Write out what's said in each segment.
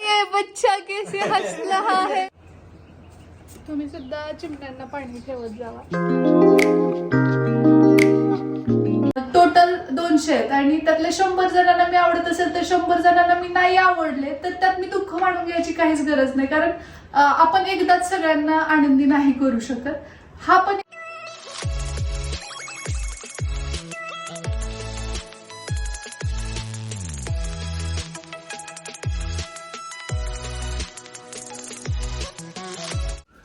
ये बच्चा कैसे हंस रहा है? तुम्ही सुद्धा चिमट्यांना पाणी ठेवत जावा. टोटल दोनशे आहेत आणि त्यातले शंभर जणांना मी आवडत असेल तर शंभर जणांना मी नाही आवडले तर त्यात मी दुःख मानून घ्यायची काहीच गरज नाही कारण आपण एकदाच सगळ्यांना आनंदी नाही करू शकत. हा पण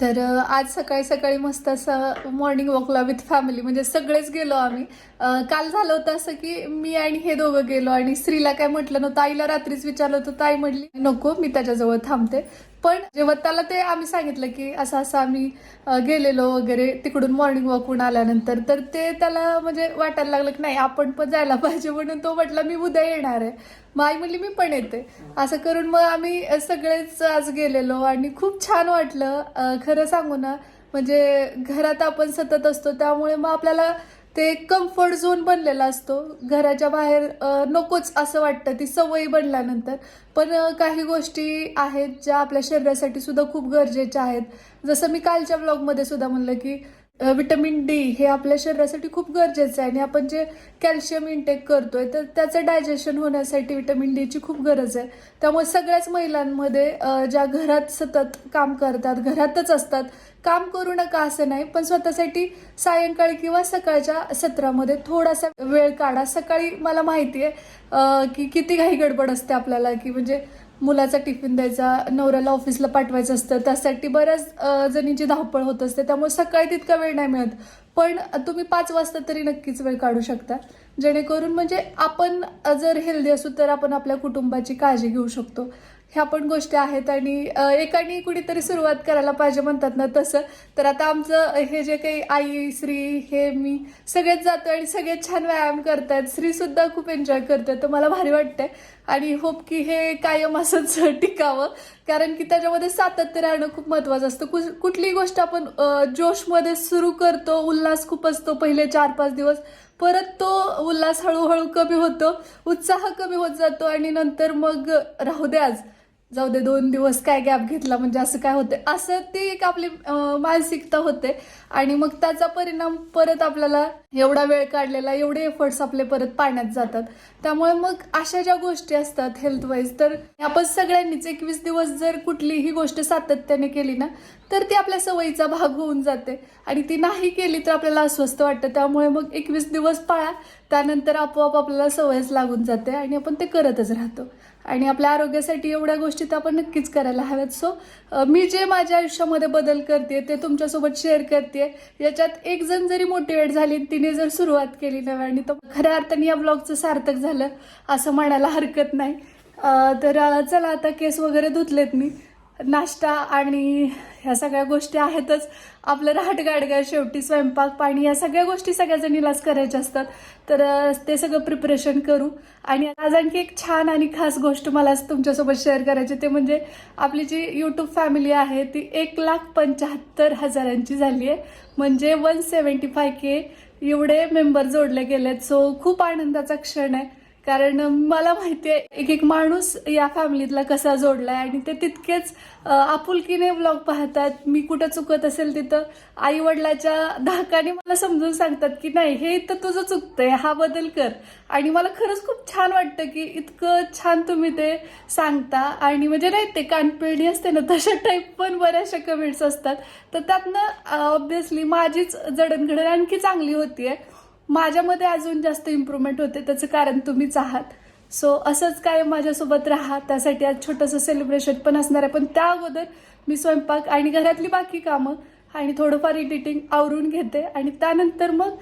तर आज सकाळी सकाळी मस्त असं मॉर्निंग वॉकला विथ फॅमिली म्हणजे सगळेच गेलो आम्ही. काल झालं होतं असं की मी आणि हे दोघं गेलो आणि स्त्रीला काय म्हटलं नव्हतं. आईला रात्रीच विचारलं होतं ताई आई म्हटली नको मी त्याच्याजवळ थांबते. पण जेव्हा त्याला ते आम्ही सांगितलं की असं असं आम्ही गेलेलो वगैरे तिकडून मॉर्निंग वॉकहून आल्यानंतर तर ते त्याला म्हणजे वाटायला लागलं की नाही आपण पण जायला पाहिजे म्हणून तो म्हटला मी उद्या येणार आहे. मग आई म्हणली मी पण येते. असं करून मग आम्ही सगळेच आज गेलेलो आणि खूप छान वाटलं. खरं सांगू ना म्हणजे घरात आपण सतत असतो त्यामुळे मग आपल्याला ते कम्फर्ट झोन बनलेला असतो. घराच्या बाहेर नकोच असं वाटतं. ती सवयी बनल्यानंतर. पण काही गोष्टी आहेत ज्या आपल्या शरीरासाठी सुद्धा खूप गरजेच्या आहेत. जसं मी कालच्या ब्लॉगमध्ये सुद्धा म्हणलं की विटॅमिन डी हे आपल्या शरीरासाठी खूप गरजेचं आहे आणि आपण जे कॅल्शियम इंटेक करतोय तर त्याचं डायजेशन होण्यासाठी विटॅमिन डीची खूप गरज आहे. त्यामुळे सगळ्याच महिलांमध्ये ज्या घरात सतत काम करतात घरातच असतात काम करू नका असं नाही पण स्वतःसाठी सायंकाळी किंवा सकाळच्या सत्रामध्ये थोडासा वेळ काढा. सकाळी मला माहिती आहे की किती घाई गडबड असते आपल्याला की म्हणजे मुलाचा टिफिन द्यायचा नवऱ्याला ऑफिसला पाठवायचं असतं. त्यासाठी बऱ्याच जणींची धावपळ होत असते. त्यामुळे सकाळी तितका वेळ नाही मिळत. पण तुम्ही पाच वाजता तरी नक्कीच वेळ काढू शकता. जेणेकरून म्हणजे आपण जर हेल्दी असू तर आपण आपल्या कुटुंबाची काळजी घेऊ शकतो. ह्या पण गोष्टी आहेत आणि एकाने कुणीतरी सुरुवात करायला पाहिजे म्हणतात ना तसं. तर आता आमचं हे जे काही आई श्री हे मी सगळेच जातो आणि सगळेच छान व्यायाम करतात. श्रीसुद्धा खूप एन्जॉय करते तर मला भारी वाटतंय. आणि होप की हे कायम असंच टिकावं. कारण की त्याच्यामध्ये सातत्य राहणं खूप महत्वाचं असतं. कु कुठलीही गोष्ट आपण जोशमध्ये सुरू करतो उल्हास खूप असतो पहिले चार पाच दिवस. परत तो उल्हास हळूहळू कमी होतो उत्साह कमी होत जातो आणि नंतर मग राहू दे आज. जाऊ दे दोन दिवस काय गॅप घेतला म्हणजे असं काय होते असं ती एक आपली मानसिकता होते. आणि मग त्याचा परिणाम परत आपल्याला एवढा वेळ काढलेला एवढे एफर्ट्स आपले परत पाण्यात जातात. त्यामुळे मग अशा ज्या गोष्टी असतात हेल्थ वाईज तर आपण सगळ्यांनीच एकवीस दिवस जर कुठलीही गोष्ट सातत्याने केली ना तर ती आपल्या सवयीचा भाग होऊन जाते. आणि ती नाही केली तर आपल्याला अस्वस्थ वाटतं. त्यामुळे मग एकवीस दिवस पाळा त्यानंतर आपोआप आपल्याला सवयच लागून जाते आणि आपण ते करतच राहतो. आणि आपल्या आरोग्यासाठी एवढ्या गोष्टी तर आपण नक्कीच करायला हव्यात. सो मी जे माझ्या आयुष्यामध्ये बदल करते ते तुमच्यासोबत शेअर करते याच्यात एक जण जरी मोटिवेट झाली तिने जर सुरुवात केली नव्याने तर खऱ्या अर्थाने या ब्लॉगचं सार्थक झालं असं म्हणायला हरकत नाही. तर चला आता केस वगैरे धुतलेत मी. नाश्ता आणि ह्या सगळ्या गोष्टी आहेतच. आपलं राहट गाडगा शेवटी स्वयंपाक पाणी या सगळ्या गोष्टी सगळ्या जणीलाच करायच्या असतात. तर ते सगळं प्रिपरेशन करू. आणि आज आणखी एक छान आणि खास गोष्ट मला तुमच्यासोबत शेअर करायची ते म्हणजे आपली जी यूट्यूब फॅमिली आहे ती एक लाख पंच्याहत्तर हजारांची झाली आहे. म्हणजे वन सेवन्टी फाय के एवढे मेंबर जोडले गेलेत. सो खूप आनंदाचा क्षण आहे. कारण मला माहिती आहे एक एक माणूस या फॅमिलीतला कसा जोडलाय आणि ते तितकेच आपुलकीने ब्लॉग पाहतात. मी कुठं चुकत असेल तिथं आई वडिलाच्या धाकाने मला समजून सांगतात की नाही हे इथं तुझं चुकतंय हा बदल कर. आणि मला खरंच खूप छान वाटतं की इतकं छान तुम्ही ते सांगता. आणि म्हणजे नाही ते कानपिळणी असते ना तशा टाईप पण बऱ्याचशा कमेंट्स असतात. तर त्यातनं ऑब्विसली माझीच जडणघडण आणखी चांगली होती आहे माझ्यामध्ये अजून जास्त इम्प्रूव्हमेंट होते त्याचं कारण तुम्हीच आहात. सो असंच काय माझ्यासोबत राहा. त्यासाठी आज छोटंसं सेलिब्रेशन पण असणार आहे. पण त्या अगोदर मी स्वयंपाक आणि घरातली बाकी कामं आणि थोडंफार एडिटिंग आवरून घेते. आणि त्यानंतर मग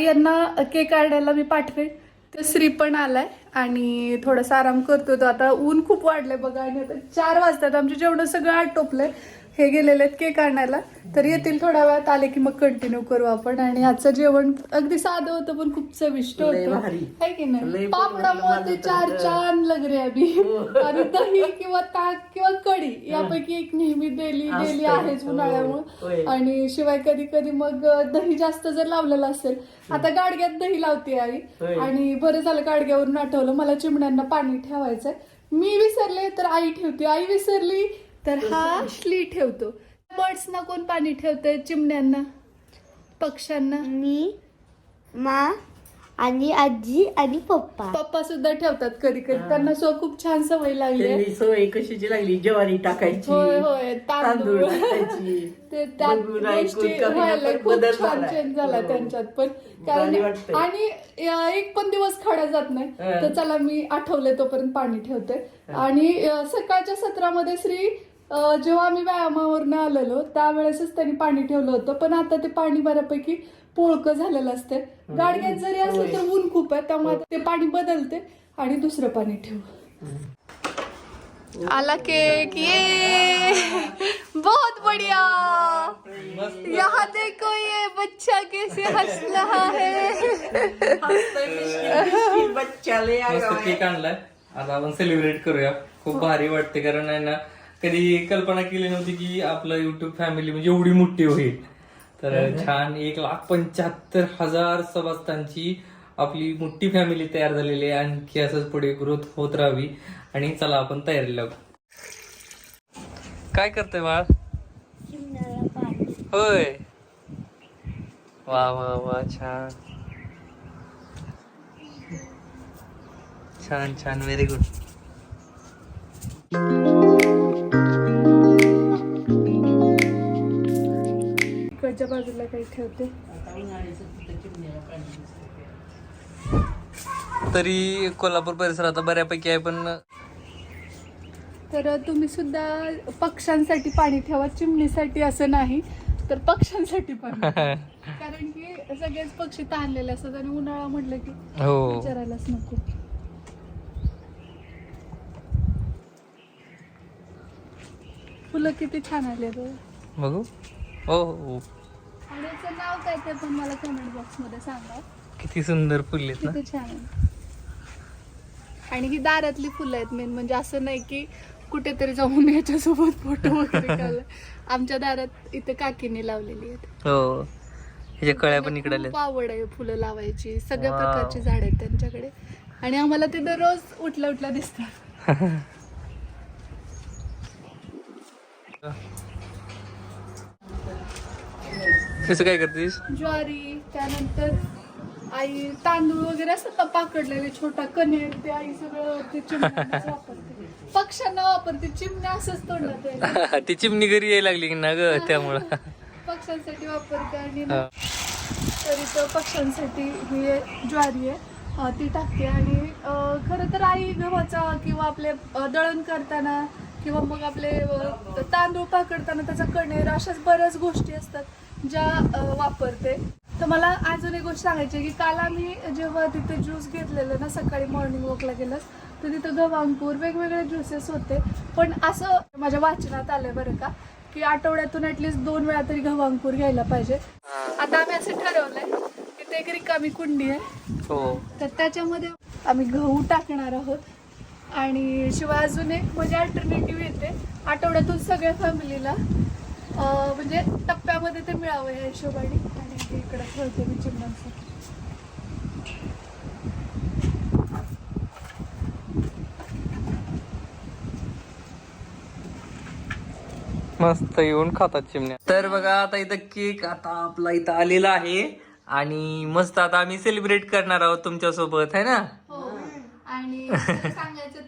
यांना केक काढायला मी पाठवेन. तर श्री पण आलाय आणि थोडासा आराम करतो तो आता ऊन खूप वाढलंय बघा. आणि आता चार वाजतात. आमचे जेवढं सगळं आटोपलंय हे गेलेले आहेत केक आणायला. तर येतील थोड्या वेळात आले की मग कंटिन्यू करू आपण. आणि आजचं जेवण अगदी साधं होतं पण खूप चविष्ट होतं. भारी. है की नाही? पापडामुळे ते माझं चार तर- चान लग रे अभी. आणि दही किंवा ताक किंवा कढी यापैकी एक नेहमी डेली डेली. आहेच. उन्हाळ्यामुळे. आणि शिवाय कधी कधी मग दही जास्त जर लावलेलं असेल आता गाडग्यात दही लावते आई. आणि बरं झालं गाडग्यावरून आठवलं मला चिमण्यांना पाणी ठेवायचंय. मी विसरले तर आई ठेवते. आई विसरली तर हा श्ली ठेवतो. बर्ड्सना कोण पाणी ठेवतंय? चिमण्यांना? पक्ष्यांना? मी मा आणि आजी आणि पप्पा. पप्पा सुद्धा ठेवतात कधी कधी त्यांना सो खूप छान सवय लागली. आहे. त्यांनी सवय कशाची लागली? ज्वारी टाकायची होय होय. तांदूळ. तांदूळ टाकायची. ते त्यात बघून ऐकून गोष्टी कमी व्हायला आपण खूप बदल छान झालाय. चेंज झाला हो. त्यांच्यात पण. कारण भारी वाटतंय. आणि अं, एक पण दिवस खडा जात नाही. हं. तर चला मी आठवले तोपर्यंत पाणी ठेवते. आणि अं, सकाळच्या सत्रामध्ये श्री जेव्हा आम्ही व्यायामावरनं आलेलो त्यावेळेसच त्यांनी पाणी ठेवलं होतं. पण आता ते पाणी बऱ्यापैकी पोळकं झालेलं असते गाडग्यात जरी असलं तर ऊन खूप आहे त्यामुळे ते पाणी बदलते आणि दुसरं पाणी ठेव. आला केक ये! बहुत बढ़िया! यहाँ देखो ये बच्चा कैसे हंस रहा है बच्चा आहे. केक आणलाय. आता आपण सेलिब्रेट करूया. खूप भारी वाटते कारण आहे ना कधी कल्पना केली नव्हती की आपलं युट्यूब फॅमिली म्हणजे एवढी मोठी होईल. तर छान एक लाख पंच्याहत्तर हजार सभासदांची आपली मोठी फॅमिली तयार झालेली आहे. आणखी असंच पुढे ग्रोथ होत राहावी. आणि चला आपण तयारी लागू. काय करतोय बाळ? होय. वा वा वा छान. छान छान व्हेरी गुड इकडच्या बाजूला काही ठेवते. तरी कोल्हापूर परिसर आता बऱ्यापैकी आहे पण तर तुम्ही सुद्धा पक्ष्यांसाठी पाणी ठेवा. चिमणीसाठी असं नाही तर पक्ष्यांसाठी पाणी. कारण की सगळेच पक्षी ताणलेले असतात आणि उन्हाळा म्हटलं की हो. विचारायलाच नको. फुलं किती छान आले बघू. हो हो. याचं नाव काय ते पण मला कमेंट बॉक्समध्ये सांगा. किती सुंदर फुल आहेत ना. किती छान आहे आणि ही दारातली फुलं आहेत मेन म्हणजे असं नाही की कुठेतरी जाऊन याच्यासोबत फोटो वगैरे काढला आमच्या दारात इथे काकीने लावलेली आहेत. हो. ह्याच्या कळ्या पण इकडे आल्या आवड आहे फुलं लावायची. सगळ्या Wow. प्रकारची झाड आहेत त्यांच्याकडे. आणि आम्हाला ते दररोज उठल्या उठल्या दिसतात. कसं काय करतेस? ज्वारी त्यानंतर आई तांदूळ वगैरे असतात ना पाकडलेले छोटा कनेर ते आई सगळं ते वापरते. पक्ष्यांना वापरते चिमण्या असंच तोंडात यायला. ती चिमणी घरी यायला लागली की ना ग त्यामुळं. पक्ष्यांसाठी वापरते आणि हा. तरी तर पक्ष्यांसाठी ही ज्वारी आहे. अं, ती टाकते आणि अं, खरं तर आई गव्हाचा किंवा आपले अं, दळण करताना किंवा मग आपले अं, तांदूळ पाकडताना त्याचा कणेर अशाच बऱ्याच गोष्टी असतात. ज्या वापरते. तर मला अजून एक गोष्ट सांगायची की काल आम्ही जेव्हा तिथे ज्यूस घेतलेलं ना सकाळी मॉर्निंग वॉकला गेलं तर तिथं गव्हांकूर वेगवेगळे ज्युसेस होते. पण असं माझ्या वाचनात आलंय बरं का की आठवड्यातून ऍटलीस्ट दोन वेळा तरी गव्हांकूर घ्यायला पाहिजे. आता आम्ही असं ठरवलंय तिथे एक रिकामी कुंडी आहे. हो. तर त्याच्यामध्ये आम्ही गहू टाकणार आहोत. आणि शिवाय अजून एक म्हणजे अल्टरनेटिव्ह येते. आठवड्यातून सगळ्या फॅमिलीला म्हणजे टप्प्यामध्ये ते मिळावं या हिशोबाने. आणि ते इकडे ठेवते मी चिमण्यांसाठी. मस्त येऊन खातात चिमण्या. तर बघा आता इथं केक आता आपला इथं आलेला आहे. आणि मस्त आता आम्ही सेलिब्रेट करणार आहोत तुमच्यासोबत है ना? हो. आणि सांगायचं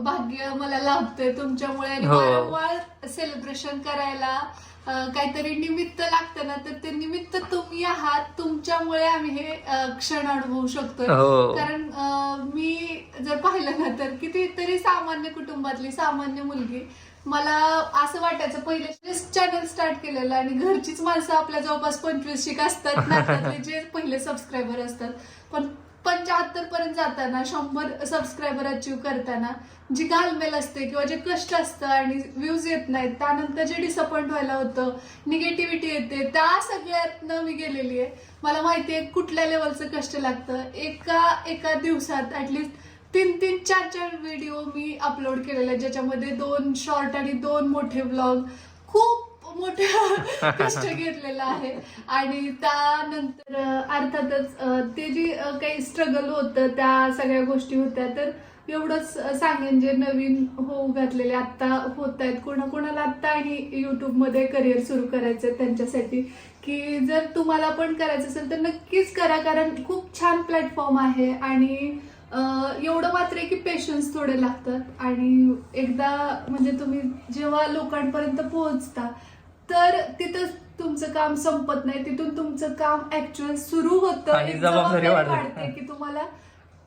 भाग्य मला लाभतंय तुमच्यामुळे आणि हो. वारंवार सेलिब्रेशन करायला अं, काहीतरी निमित्त लागतं ना तर ते निमित्त तुम्ही आहात तुमच्यामुळे आम्ही हे अं, क्षण अनुभवू शकतोय हो. कारण अं, मी जर पाहिलं ना तर कितीतरी सामान्य कुटुंबातली सामान्य मुलगी मला असं वाटायचं पहिले चॅनल स्टार्ट केलेलं आणि घरचीच माणसं आपल्या जवळपास पंचवीस शिक असतात नात्यातले जे पहिले सबस्क्रायबर असतात पण पंच्याहत्तर पर्यंत जाताना शंभर सबस्क्रायबर अचीव करताना जी घालमेल असते किंवा जे कष्ट असतं आणि व्ह्यूज येत नाहीत त्यानंतर जे डिसअपॉइंट व्हायला होतं निगेटिव्हिटी येते त्या सगळ्यातनं मी गेलेली आहे. मला माहिती आहे कुठल्या लेवलचं कष्ट लागतं. एका एका दिवसात ऍटलिस्ट तीन तीन चार चार व्हिडिओ मी अपलोड केलेले आहेत ज्याच्यामध्ये दोन शॉर्ट आणि दोन मोठे ब्लॉग खूप मोठ्या कष्ट घेतलेलं आहे. आणि त्यानंतर अर्थातच ते जी काही स्ट्रगल होतं त्या सगळ्या गोष्टी होत्या. तर एवढंच सांगेन जे नवीन होऊ घातलेले आत्ता होत आहेत. कोणा कोणाला आत्ता आणि युट्यूबमध्ये करिअर सुरू करायचं त्यांच्यासाठी. की जर तुम्हाला पण करायचं असेल तर नक्कीच करा. कारण खूप छान प्लॅटफॉर्म आहे आणि एवढं मात्र आहे की पेशन्स थोडे लागतात. आणि एकदा म्हणजे तुम्ही जेव्हा लोकांपर्यंत पोहोचता तर तिथं तुमचं काम संपत नाही. तिथून तुमचं काम ऍक्च्युअल सुरू होतं. आणि एक जबाबदारी वाढते. वाढते की तुम्हाला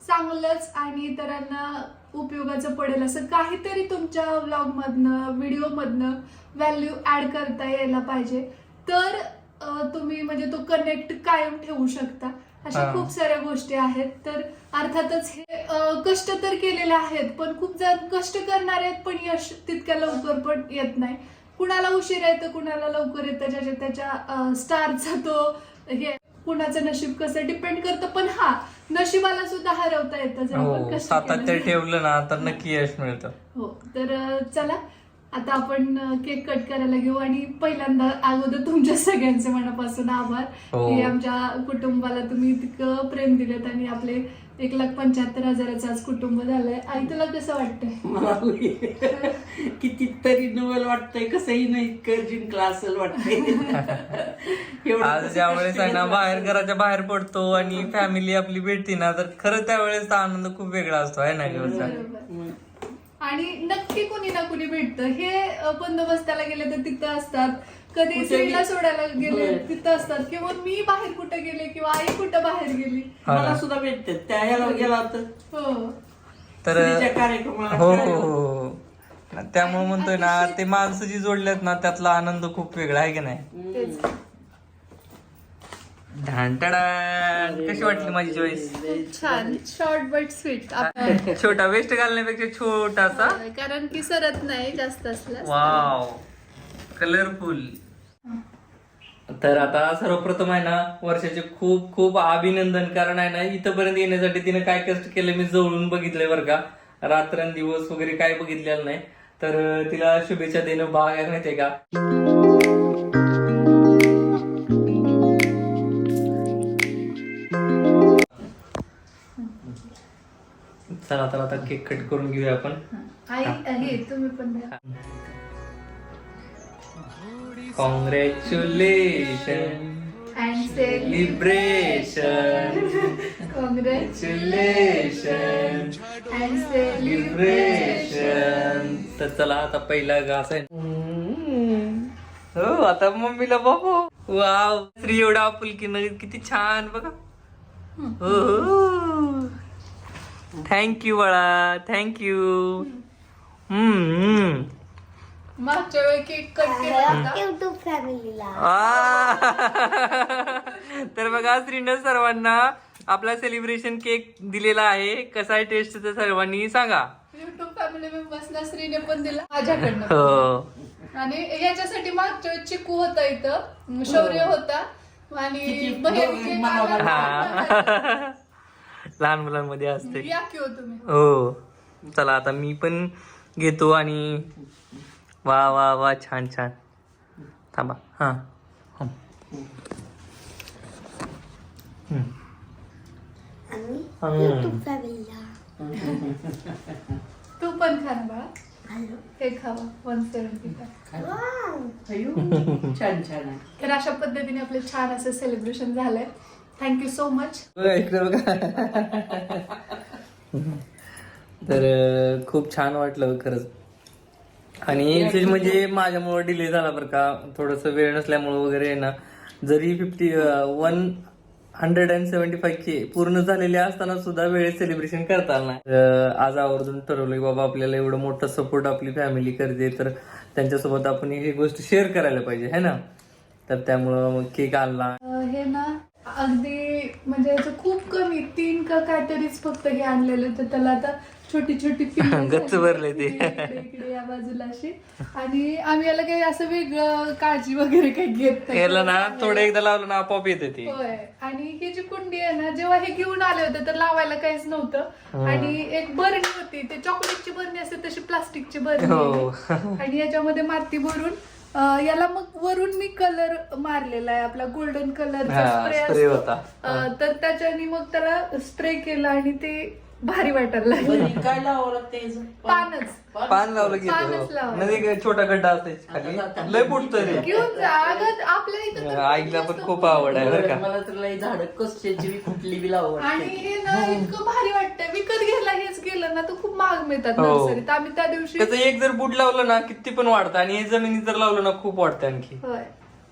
चांगलंच आणि इतरांना उपयोगाचं पडेल असं काहीतरी तुमच्या व्लॉग मधनं व्हिडिओ मधनं व्हॅल्यू ऍड करता यायला पाहिजे. तर अं, तुम्ही म्हणजे तो कनेक्ट कायम ठेवू शकता. अशा हा. खूप साऱ्या गोष्टी आहेत. तर अर्थातच हे अं, कष्ट तर केलेले आहेत पण खूप जण कष्ट करणारे आहेत पण यश तितक्या लवकर पण येत नाही. कुणाला उशीर येतं कुणाला लवकर येतं ज्याच्या त्याच्या स्टारचा तो हे कुणाचं नशीब कसं डिपेंड करतं पण हा नशिबाला सुद्धा हरवता येतं. जर आपण हो कष्ट सातत्य केलं. ठेवलं ना तर नक्की यश मिळतं. हो तर अं, चला आता आपण केक कट करायला घेऊ आणि पहिल्यांदा अगोदर तुमच्या सगळ्यांचे मनापासून आभार. हो. की आमच्या कुटुंबाला तुम्ही इतकं प्रेम दिलं आणि आपले एक लाख पंच्याहत्तर हजाराचं आज कुटुंब झालंय. आई तुला कसं वाटतंय? मला किती तरी नवल वाटतंय कसंही नाही इतकं जिंकला असेल वाटतंय. एवढं आज कसं ज्या कष्ट वेळेस आहे ना बाहेर. घराच्या बाहेर पडतो आणि फॅमिली आपली भेटते ना तर खरं त्यावेळेस आनंद खूप वेगळा असतो आहे ना दिवसा. आणि नक्की कोणी ना कोणी भेटतं. हे बंदोबस्ताला गेले तर तिथं असतात. कधी स्त्रीला सोडायला गेले. तिथं असतात. किंवा मी बाहेर कुठं गेले किंवा आई कुठं बाहेर गेली. हा. मला. सुद्धा भेटतात. त्या ह्याला गेला होता. हो. तर स्त्रीच्या कार्यक्रमाला हो हो हो. त्यामुळे म्हणतोय ना ते माणसं जी जोडल्यात ना त्यातला आनंद खूप वेगळा आहे की नाही? तेच. कशी वाटली माझी चॉईस खूप छान. शॉर्ट बट स्वीट छोटा वेस्ट घालण्यापेक्षा छोटासा? कारण की सरत नाही जास्त असल्यास. वाव कलरफुल तर आता सर्वप्रथम आहे ना वर्षाचे खूप खूप अभिनंदन कारण आहे ना इथंपर्यंत येण्यासाठी तिने काय कष्ट केले मी जवळून बघितलंय बरं का. रात्रंदिवस वगैरे काय बघितलेलं नाही. तर तिला शुभेच्छा देणं भाग आहे माहितीये का? चला तर आता केक कट करून घेऊया आपण. आई हे तुम्ही पण congratulation and celebration liberation congratulation and celebration liberation तर चला आता पहिला घास आहे. हो आता मम्मीला बाबू वाव. श्री एवढा आपुलकीनं किती छान बघा. हो थँक्यू बाळा थँक्यू हम्म. मागच्या वेळी केक कट केला होता. युट्यूब फॅमिलीला आ. तर बघा श्रीनं सर्वांना आपला सेलिब्रेशन केक दिलेला आहे. कसा आहे टेस्ट तर सर्वांनी सांगा. युट्यूब फॅमिली मेंबर्सला श्रीने पण दिला. माझ्याकडनं. हो. आणि याच्यासाठी मागच्या वेळी चिकू होता इथं. शौर्य होता. आणि. हा. लहान मुलांमध्ये असते. या की हो तुम्ही? हो. चला आता मी पण घेतो आणि वा वा वा छान छान. थांबा हा. तू पण खा ना बाळा हॅलो. हे खावा वन छान छान आहे. तर अशा पद्धतीने आपलं छान असं सेलिब्रेशन झालंय. थँक्यू सो मच बघा इकडे बघा. तर खूप छान वाटलं खरंच. आणि विशेष म्हणजे माझ्यामुळे डिले झाला बरं का. थोडस वेळ नसल्यामुळे वगैरे आहे ना. जरी fifty one hundred and seventy five K पूर्ण झालेले असताना सुद्धा वेळेत सेलिब्रेशन करता नाही. आज आवर्जून ठरवलंय बाबा आपल्याला एवढं मोठं सपोर्ट आपली फॅमिली करते तर त्यांच्यासोबत आपण ही गोष्ट शेअर करायला पाहिजे है ना? तर त्यामुळं मग केक आणला. हे ना अगदी म्हणजे खूप कमी तीन का काहीतरीच फक्त हे आणलेलं तर त्याला आता छोटी छोटी गच्च झाली. भरलंय ते. इकडे या बाजूला अशी आणि आम्ही याला काही असं वेगळं काळजी वगैरे काही घेत नाही याला ना थोडं एकदा लावलं ना आपोआप येते ती आणि ही जी कुंडी आहे ना जेव्हा हे घेऊन आले होते तर लावायला काहीच नव्हतं आणि एक बरणी होती ते चॉकलेटची बरणी असते तशी प्लास्टिकची बरणी हो. आणि याच्यामध्ये माती भरून याला मग वरून मी कलर मारलेला आहे आपला गोल्डन कलरचा स्प्रे होता. तर त्याच्याने मग त्याला स्प्रे केला आणि ते भारी वाटायला लागलं. काय लावावं लागतं याचं? पानच. पान लावलं की पानच येतं. एक छोटा गड्डा असायचा खाली. लय फुटतोय रे घेऊन जा. अगं आपल्या इथं तर आईला खूप पण खूप आवड आहे बरं का. मला तर लई झाड कशाची बी कुठली बी लावं आणि वाटते हे ना इतकं भारी वाटतं विकत घ्यायला हेच गेलं ना तर खूप महाग मिळतात हो. नर्सरीत. आम्ही त्या दिवशी त्याचं एक जर बूट लावलं ना किती पण वाढतं. आणि हे जमिनीत जर लावलं ना खूप वाढतं आणखी. होय.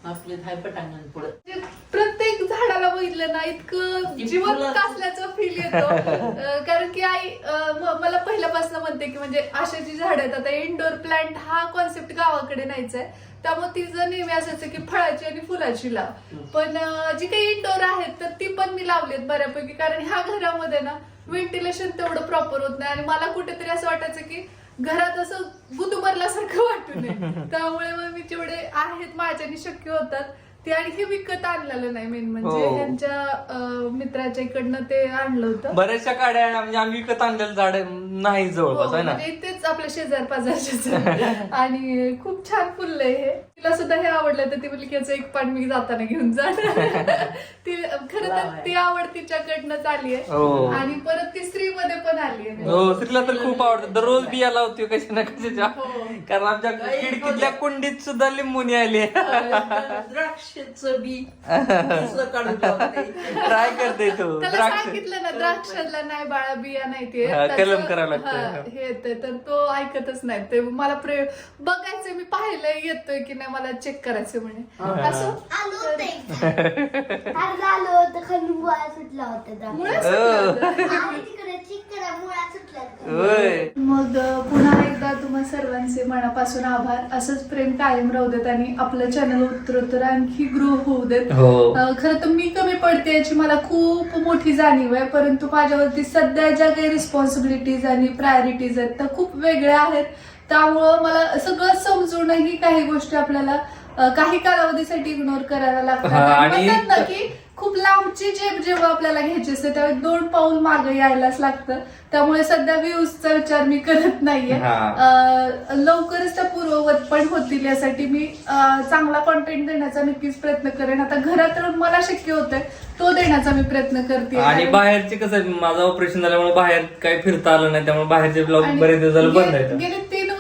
आपले पुढे. म्हणजे प्रत्येक झाडाला बघितलं ना इतकं ती जिवंत फुलं- असल्याचं फील येतो. अं, कारण की आई अं, म- मला पहिल्यापासून म्हणते की म्हणजे अशी जी झाड आहेत आता इंडोर प्लांट हा कॉन्सेप्ट गावाकडे नाहीच आहे. त्यामुळे तिचं नेहमी असायचं की फळाची आणि फुलाची लाव पण अं, जी काही इंडोर आहेत तर ती पण मी लावलीत बऱ्यापैकी. कारण ह्या घरामध्ये ना व्हेंटिलेशन तेवढं प्रॉपर होत नाही. आणि मला कुठेतरी असं वाटायचं की घरात असं गुदुबरल्यासारखं वाटू नये. त्यामुळे मग मी जेवढे आहेत माझ्याने शक्य होतात ते आणि हे विकत आणलेलं नाही मेन म्हणजे हो. त्यांच्या अं, मित्राच्या इकडनं ते आणलं होतं. बऱ्याचशा काड्या म्हणजे आम्ही विकत आणलेलं झाड नाही हो, जवळपास आहे ना? म्हणजे आपल्या शेजार पाजारचे आणि खूप छान फुललंय हे. तिला सुद्धा हे आवडलं तर ती बोलली की याचं एक पान मी जाताना घेऊन जाणार. ती खरं तर ती आवड तिच्याकडनंच आली हो. आहे आणि परत ती स्त्री मध्ये पण आली आहे. हो स्त्रीला तर खूप आवडतं. दररोज बिया लावतो कशा ना कशाच्या. हो. कारण आमच्या खिडकीतल्या कुंडीत सुद्धा लिंबुनी आली द्राक्षाचं बी. काढून लावते. ट्राय करते तो. त्याला द्राक्ष. सांगितलं ना द्राक्षाला नाही बाळा बिया नाही ते. हा, त्याचं- कलम करावं लागतं. हा, हे येतंय तर तो ऐकतच नाही. ते मला प्रे बघायचं मी पाहिलंय येतोय की नाही मला चेक करायचं म्हणे. असं? आलो होते. आज आलो होतं खाली मुळा सुटला होता जरा. मुळं सुटलं होतं. आणि तिकडे चिक करा मुळा सुटला होता. होय. मग अ, पुन्हा एकदा तुम्हा सर्वांचे मनापासून आभार. असंच प्रेम कायम राहू देत आणि आपलं चॅनल उत्तरोत्तर आणखी ग्रो होऊ देत. हो. अ, खरं तर मी कमी पडते याची मला खूप मोठी जाणीव आहे परंतु माझ्यावरती सध्या ज्या काही रिस्पॉन्सिबिलिटीज आणि प्रायोरिटीज आहेत त्या खूप वेगळ्या आहेत. त्यामुळं मला सगळं समजूनही काही गोष्टी आपल्याला अ, काही कालावधीसाठी इग्नोर करायला हा, लागतात आणि- आणि म्हणतात ना की खूप लांबची जेब जेव्हा आपल्याला घ्यायची असते त्यावेळी दोन पाऊल मागे यायलाच लागतं. त्यामुळे सध्या व्ह्यूजचा विचार मी करत नाहीये. हा. अं, लवकरच त्या पूर्ववत पण होतील यासाठी मी अं, चांगला कॉन्टेंट देण्याचा नक्कीच प्रयत्न करेन. आता घरात राहून मला शक्य होतंय तो देण्याचा मी प्रयत्न करते. आणि बाहेरचे कसं आहे, माझं ऑपरेशन झाल्यामुळे बाहेर काही फिरता आलं नाही त्यामुळे बाहेरचे ब्लॉग बरेच दिवस झालं बंद आहेत. गेले तीन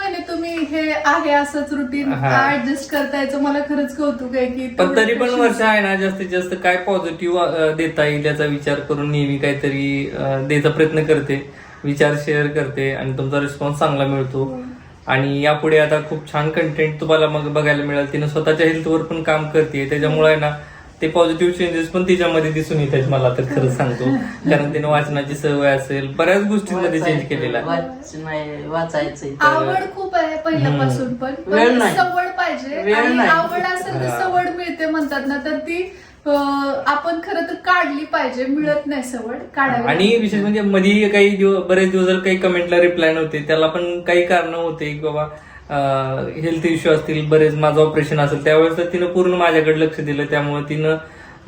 हे आहे असंच रुटीन हा. ऍडजस्ट करता याचं मला खरंच कौतुक आहे की पण तरी पण वर्ष आहे ना जास्तीत जास्त काय पॉझिटिव्ह देता येईल याचा विचार करून नेहमी काहीतरी अं, द्यायचा प्रयत्न करते विचार शेअर करते आणि तुमचा रिस्पॉन्स चांगला मिळतो. आणि यापुढे आता खूप छान कंटेंट तुम्हाला मग बघायला मिळेल. तिने स्वतःच्या हेल्थवर पण काम करते. त्याच्यामुळे आहे ना ते पॉझिटिव्ह चेंजेस पण तिच्यामध्ये दिसून येत आहेत मला तर खरंच सांगतो कारण तिने वाचनाची सवय असेल बऱ्याच गोष्टींमध्ये चेंज केलेला आहे वाचायचंय आवड खूप आहे पहिल्यापासून पण वेळ नाही. सवड पाहिजे वेळ आणि नाही. आवड असेल तर हा. सवड मिळते म्हणतात ना तर ती अं, आपण खरं तर काढली पाहिजे मिळत नाही सवड काढावी आणि विशेष म्हणजे मध्ये काही दिवस बरेच दिवस झाले काही कमेंटला रिप्लाय नव्हते त्याला पण काही कारण होते की बाबा हेल्थ इश्यू असतील बरेच माझं ऑपरेशन असेल त्यावेळेस तर तिनं पूर्ण माझ्याकडे लक्ष दिलं त्यामुळे तिनं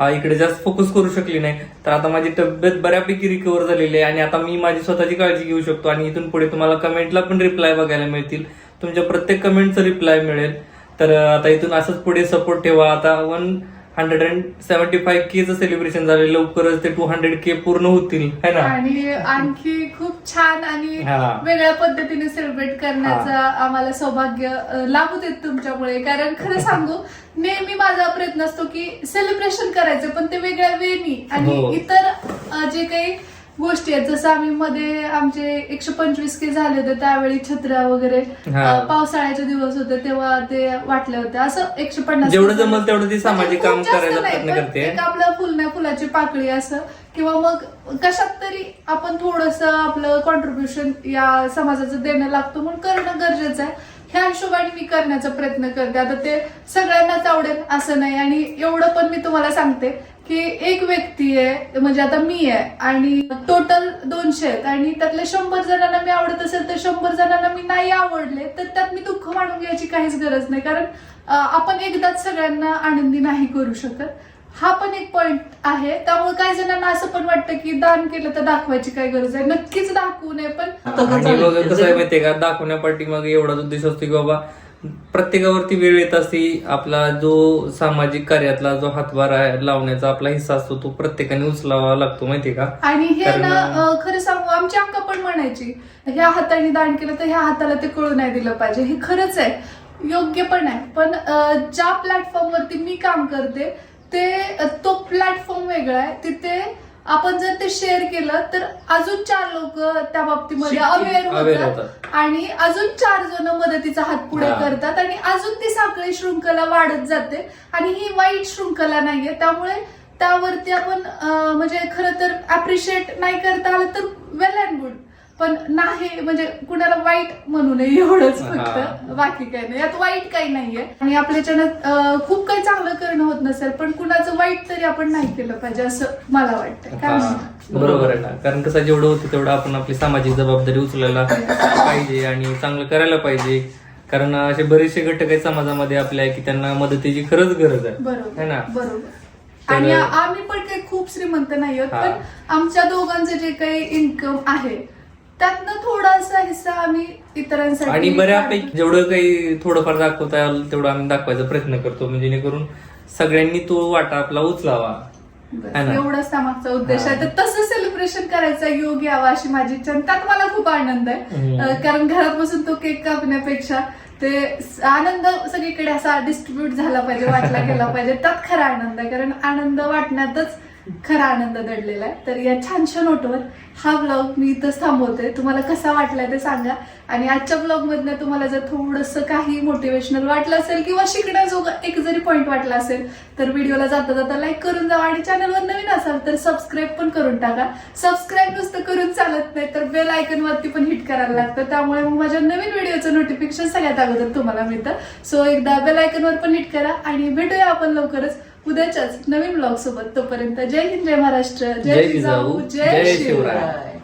इकडे जास्त फोकस करू शकली नाही. तर आता माझी तब्येत बऱ्यापैकी रिकवर झालेली आहे आणि आता मी माझी स्वतःची काळजी घेऊ शकतो आणि इथून पुढे तुम्हाला कमेंटला पण रिप्लाय बघायला मिळतील. तुमच्या प्रत्येक कमेंटचं रिप्लाय मिळेल. तर आता इथून असंच पुढे सपोर्ट ठेवा. आता one hundred and seventy five केचं celebration झालं. लवकरच ते टू हंड्रेड के पूर्ण होतील. है ना? आणि आणखी खूप छान आणि हा. वेगळ्या पद्धतीने सेलिब्रेट करण्याचं आम्हाला सौभाग्य अं, लाभू देत तुमच्यामुळे. कारण खरं सांगू नेहमी माझा प्रयत्न असतो की सेलिब्रेशन करायचं पण ते वेगळ्या वेळी आणि हो. इतर अं, जे काही गोष्टी आहेत. जसं आम्ही मध्ये आमचे एकशे पंचवीस के झाले होते त्यावेळी छत्र्या वगैरे पावसाळ्याचे दिवस होते तेव्हा ते वाटले होते. असं एकशे पन्नास जेवढं जमल तेवढं ती सामाजिक म्हणजे काम प्रयत्न पण करते. एक आपलं फुलण्या फुलाची पाकळी असं किंवा मग कशात तरी आपण थोडस आपलं कॉन्ट्रीब्युशन या समाजाचं देणं लागतं म्हणून करणं गरजेचं आहे. ह्या हिशोबाने मी करण्याचा प्रयत्न करते. आता ते सगळ्यांनाच आवडेल असं नाही. आणि एवढं पण मी तुम्हाला सांगते की एक व्यक्ती आहे म्हणजे आता मी आहे आणि टोटल दोनशे आहेत. आणि त्यातल्या शंभर जणांना मी आवडत असेल तर शंभर जणांना मी नाही आवडले तर त्यात मी दुःख मानून घ्यायची काहीच गरज नाही. कारण आपण एकदाच सगळ्यांना आनंदी नाही करू शकत. हा पण एक पॉइंट आहे. त्यामुळे काही जणांना असं पण वाटतं की दान केलं तर दाखवायची काय गरज आहे. नक्कीच दाखवू नये पण कसं आहे माहितीये का? दाखवण्यापाठी मग एवढाच उद्देश असतो की बाबा प्रत्येकावरती वेळ येत असते आपला जो सामाजिक कार्यातला जो हातभार लावण्याचा आपला हिस्सा असतो तो प्रत्येकाने उचलावा लागतो माहितीये का? आणि हे ना खरं सांगू आमची अक्का पण म्हणायची ह्या हाताने दान केलं तर ह्या हाताला ते कळू नाही दिलं पाहिजे. हे खरंच आहे योग्य पण आहे. पण ज्या प्लॅटफॉर्मवरती मी काम करते ते तो प्लॅटफॉर्म वेगळा आहे तिथे आपण जर ते शेअर केलं तर अजून चार लोक त्या बाबतीमध्ये शिकतील, अवेअर aware होतात होतात. आणि अजून चार जण मदतीचा हात पुढे हा. करतात आणि अजून ती साखळी शृंखला वाढत जाते आणि ही वाईट शृंखला नाहीये त्यामुळे त्यावरती आपण अं, म्हणजे खरं तर अप्रिशिएट नाही करता आलं तर वेल अँड गुड पण नाही म्हणजे कुणाला वाईट म्हणू नये एवढंच हा. फक्त बाकी काही नाही यात वाईट काही नाहीये आणि आपल्याच्यानं अं, खूप काही चांगलं करणं होत नसेल पण कुणाचं वाईट तरी आपण नाही केलं पाहिजे असं मला वाटतं काय म्हणता? बरोबर आहे ना. कारण कसं जेवढं होतं तेवढं आपण आपली सामाजिक जबाबदारी उचलायला पाहिजे आणि चांगलं करायला पाहिजे. कारण असे बरेचसे घटक आहेत समाजामध्ये आपल्या की त्यांना मदतीची खरंच गरज आहे. है बरोबर ना? बरोबर. तर- आणि आम्ही पण काही खूप श्रीमंत नाही आहोत हा. पण आमच्या दोघांचं जे काही इन्कम आहे त्यातनं थोडासा हिस्सा आम्ही इतरांसाठी आणि बऱ्यापैकी जेवढं काही थोडंफार दाखवता येईल तेवढं आम्ही दाखवायचा प्रयत्न करतो. म्हणजे जेणेकरून सगळ्यांनी तो वाटा आपला उचलावा. है ना? एवढाच त्यामागचा उद्देश आहे. तर तसं सेलिब्रेशन करायचा योग यावा अशी माझी इच्छा आणि त्यात मला खूप आनंद आहे. हम्म. अं, कारण घरात बसून तो केक कापण्यापेक्षा ते स- आनंद सगळीकडे असा डिस्ट्रीब्यूट झाला पाहिजे वाटला गेला पाहिजे. त्यात खरा आनंद आहे. कारण आनंद वाटण्यातच खरा आनंद दडलेला आहे. तर या छानशा नोटवर हा ब्लॉग मी इथंच थांबवते तुम्हाला कसा वाटलाय ते सांगा. आणि आजच्या ब्लॉगमधनं तुम्हाला जर थोडंसं काही मोटिवेशनल वाटलं असेल किंवा शिकण्याजोगा एक जरी पॉईंट वाटला असेल तर व्हिडिओला जाता जाता लाईक करून जावा आणि चॅनलवर नवीन असाल तर सबस्क्राईब पण करून टाका. सबस्क्राईब नुसतं करून चालत नाही तर बेल आयकनवरती पण हिट करायला लागतं. त्यामुळे मग माझ्या नवीन व्हिडिओचं नोटिफिकेशन सगळ्यात अगोदर तुम्हाला मिळतं. सो एकदा बेल आयकनवर पण हिट करा आणि भेटूया आपण लवकरच. उद्याच्याच नवीन ब्लॉग सोबत तोपर्यंत जय हिंद जय महाराष्ट्र जय जिजाऊ, जय शिवराय. शिवराय